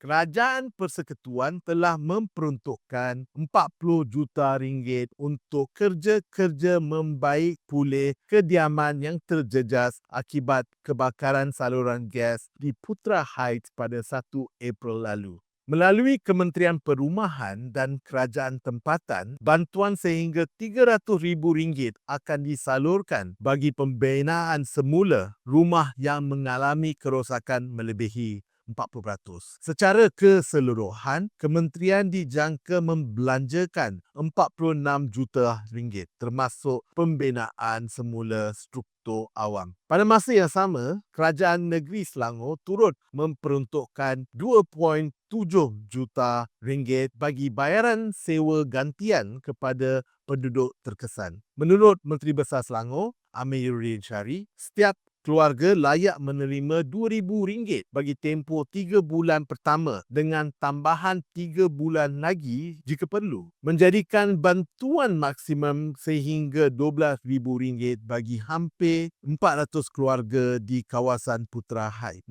Kerajaan Persekutuan telah memperuntukkan 40 juta ringgit untuk kerja-kerja membaik pulih kediaman yang terjejas akibat kebakaran saluran gas di Putra Heights pada 1 April lalu. Melalui Kementerian Perumahan dan Kerajaan Tempatan, bantuan sehingga RM300,000 akan disalurkan bagi pembinaan semula rumah yang mengalami kerosakan melebihi 40%. Secara keseluruhan, kementerian dijangka membelanjakan 46 juta ringgit termasuk pembinaan semula struktur awam. Pada masa yang sama, Kerajaan Negeri Selangor turut memperuntukkan 2.7 juta ringgit bagi bayaran sewa gantian kepada penduduk terkesan. Menurut Menteri Besar Selangor, Amiruddin Syari, setiap keluarga layak menerima RM2,000 bagi tempoh 3 bulan pertama dengan tambahan 3 bulan lagi jika perlu. Menjadikan bantuan maksimum sehingga RM12,000 bagi hampir 400 keluarga di kawasan Putra Heights.